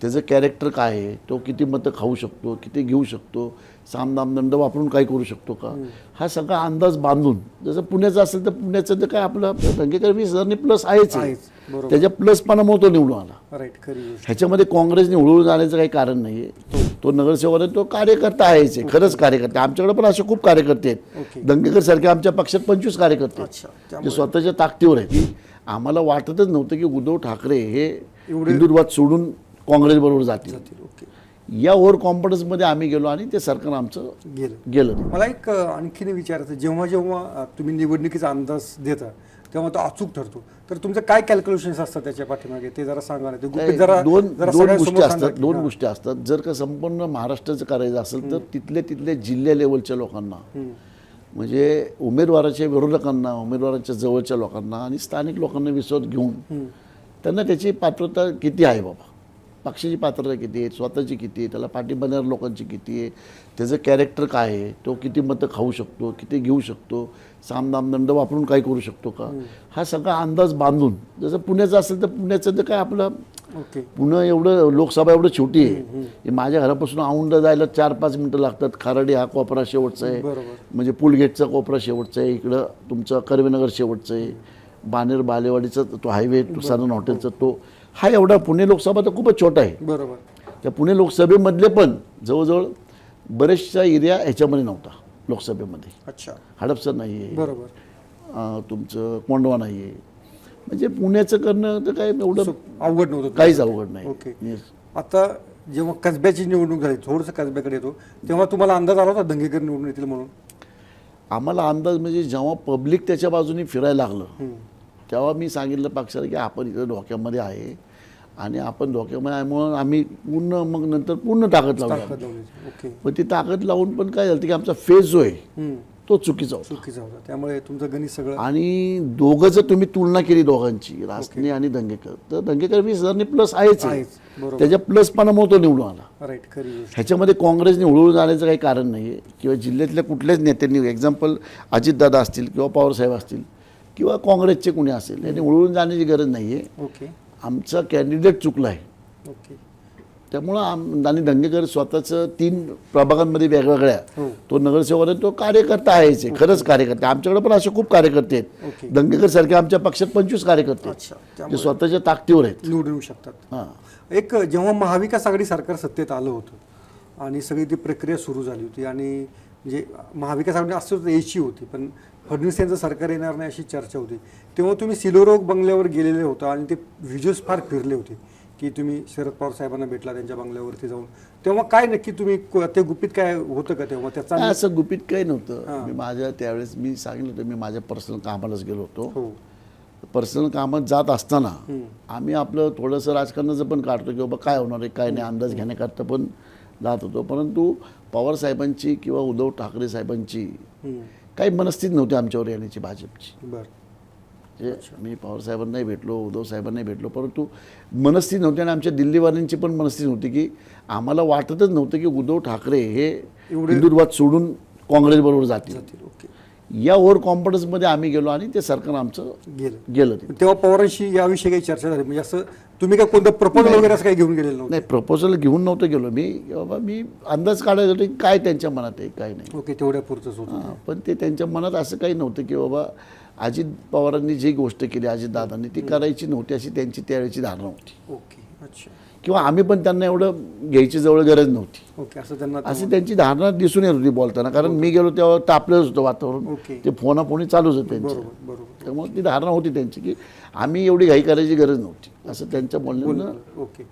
त्याचं कॅरेक्टर काय आहे? तो किती मतं खाऊ शकतो किती घेऊ शकतो? सामदाम दंड वापरून काय करू शकतो का? हा सगळा अंदाज बांधून जसं पुण्याचं असेल तर पुण्याचं तर काय आपलं दंगेकर वीस हजारनी प्लस आहेच आहे. त्याच्या प्लस पानामुळे तो निवडून आला. ह्याच्यामध्ये काँग्रेस निवडून जाण्याचं काही कारण नाही आहे तो नगरसेवक तो कार्यकर्ता आहेच आहे खरंच कार्यकर्ता आमच्याकडे पण असे खूप कार्यकर्ते आहेत. दंगेकर सारखे आमच्या पक्षात पंचवीस कार्यकर्ते आहेत. जे स्वतःच्या ताकदीवर आहेत. आम्हाला वाटतच नव्हतं की उद्धव ठाकरे हे हिंदुत्वाद सोडून काँग्रेसबरोबर जातील. या ओव्हर कॉन्फिडन्समध्ये आम्ही गेलो आणि ते सरकार आमचं गेलं. गेलं. मला एक आणखीन विचारायचं जेव्हा जेव्हा तुम्ही निवडणुकीचा अंदाज देता तेव्हा तो अचूक ठरतो. तर तुमचं काय कॅल्क्युलेशन्स असतात त्याच्या पाठीमागे? ते जरा सांगा ना. जरा दोन दोन गोष्टी असतात दोन. गोष्टी असतात. जर का संपूर्ण महाराष्ट्राचं करायचं असेल तर तिथल्या तिथल्या जिल्ह्या लेवलच्या लोकांना. म्हणजे उमेदवाराच्या विरोधकांना उमेदवाराच्या जवळच्या लोकांना आणि स्थानिक लोकांना विश्वास घेऊन. त्यांना त्याची पात्रता किती आहे बाबा? पक्षाची पात्रता किती आहे स्वतःची किती आहे त्याला पाठिंबा देणाऱ्या लोकांची किती आहे त्याचं कॅरेक्टर काय आहे तो किती मतं खाऊ शकतो किती घेऊ शकतो सामदाम दंड वापरून काय करू शकतो का? हा सगळा अंदाज बांधून जसं पुण्याचं असेल तर पुण्याचं तर काय आपलं ओके. पुणे एवढं लोकसभा एवढं छोटी आहे. माझ्या घरापासून औंध जायला चार पाच मिनटं लागतात. खाराडी हा कोपरा शेवटचा आहे. म्हणजे पुलगेटचा कोपरा शेवटचा आहे. इकडं तुमचं कर्वेनगर शेवटचं आहे. बानेर बालेवाडीचा तो हायवे तो साधन हॉटेलचा तो हा एवढा पुणे लोकसभा तर खूपच छोटा आहे. बरोबर. त्या पुणे लोकसभेमधले पण जवळजवळ बरेचशा एरिया ह्याच्यामध्ये नव्हता लोकसभेमध्ये. अच्छा. हडपसर नाही आहे बरोबर तुमचं कोंडवा नाही आहे म्हणजे पुण्याचं करणं तर काय एवढं अवघड नव्हतं. काहीच अवघड नाही. ओके. आता जेव्हा कसब्याची निवडणूक झाली थोडंसं कसब्याकडे येतो तेव्हा तुम्हाला अंदाज आला होता दंगेकर निवडून येतील म्हणून? आम्हाला अंदाज म्हणजे जेव्हा पब्लिक त्याच्या बाजूने फिरायला लागलं. तेव्हा मी सांगितलं पक्षाला की आपण इथं धोक्यामध्ये आहे. आणि आपण धोक्यामध्ये आहे म्हणून आम्ही पूर्ण मग नंतर पूर्ण ताकद लावली ओके. पण ती ताकद लावून पण काय झालं की आमचा फेज जो आहे. तो चुकीचा होता. चुकीचा होता. त्यामुळे तुमचं गणित सगळं आणि दोघं जर तुम्ही तुलना केली दोघांची रासने आणि दंगेकर तर दंगेकर वीस हजारनी प्लस आहेच आहे. त्याच्या प्लस पानामुळे तो निवडून आला. ह्याच्यामध्ये काँग्रेस निवडून जाण्याचं काही कारण नाही आहे किंवा जिल्ह्यातल्या कुठल्याच नेत्यांनी एक्झाम्पल अजितदादा असतील किंवा पवारसाहेब असतील किंवा काँग्रेसचे कोणी असेल यांनी निवडून जाण्याची गरज नाही आहे ओके. आमचा कॅन्डिडेट चुकला आहे ओके. त्यामुळं आम आणि दंगेकर स्वतःचं तीन प्रभागांमध्ये वेगवेगळ्या. हो. तो नगरसेवक तो कार्यकर्ता आहेच आहे खरंच कार्यकर्ता. आमच्याकडे पण असे खूप कार्यकर्ते आहेत. दंगेकर सारखे आमच्या पक्षात पंचवीस कार्यकर्ते आहेत. स्वतःच्या ताकदीवर आहेत. निवडून शकतात. हां. एक जेव्हा महाविकास आघाडी सरकार सत्तेत आलं होतं आणि सगळी ती प्रक्रिया सुरू झाली होती आणि म्हणजे महाविकास आघाडी असं यायची होती. पण फडणवीस यांचं सरकार येणार नाही अशी चर्चा होती. तेव्हा तुम्ही सिलोरोग बंगल्यावर गेलेले होता आणि ते व्हिज्युअल्स फार फिरले होते की तुम्ही शरद पवार साहेबांना भेटला त्यांच्या बंगल्यावरती जाऊन. तेव्हा काय नक्की तुम्ही ते गुपित काय होतं का तेव्हा? त्याचा काय असं गुपित काही नव्हतं. हां. मी माझ्या त्यावेळेस मी सांगितलं होतं मी माझ्या पर्सनल कामालाच गेलो होतो. हो. पर्सनल कामात जात असताना. आम्ही आपलं थोडंसं राजकारणाचं पण काढतो की बाबा काय होणार आहे काय नाही अंदाज घेण्याकरता पण जात होतो. परंतु पवार साहेबांची किंवा उद्धव ठाकरे साहेबांची. काही मनस्थिती नव्हती आमच्यावर येण्याची भाजपची. बरं. म्हणजे मी पवार साहेबांनाही भेटलो उद्धव साहेबांनाही भेटलो परंतु मनस्थिती नव्हती आणि आमच्या दिल्लीवाल्यांची पण मनस्थिती नव्हती की आम्हाला वाटतच नव्हतं की उद्धव ठाकरे हे हिंदुत्वाद सोडून काँग्रेसबरोबर जातील. या ओव्हर कॉन्फिडन्समध्ये आम्ही गेलो आणि ते सरकार आमचं गेलं. गेलं ते तेव्हा पवारांशी याविषयी काही चर्चा झाली. म्हणजे असं तुम्ही काय कोणतं प्रपोजल वगैरे असं काही घेऊन गेलेलं नव्हतं? नाही प्रपोजल घेऊन नव्हतं गेलो. मी की बाबा मी अंदाज काढायचा होतो की काय त्यांच्या मनात आहे काय नाही. ओके तेवढ्या पुरतच होतं. हां, पण ते त्यांच्या मनात असं काही नव्हतं की बाबा अजित पवारांनी जी गोष्ट केली अजित दादांनी ती करायची नव्हती अशी त्यांची त्यावेळेची धारणा होती. ओके अच्छा. किंवा आम्ही पण त्यांना एवढं घ्यायची जवळ गरज नव्हती. ओके असं त्यांना अशी त्यांची धारणा दिसून येत होती बोलताना. कारण मी गेलो तेव्हा तापलंच होतं वातावरण. ते फोनाफोनी चालूच होतं त्यांचं. त्यामुळे ती धारणा होती त्यांची की आम्ही एवढी घाई करायची गरज नव्हती. असं त्यांच्या बोलण्यानं. ओके.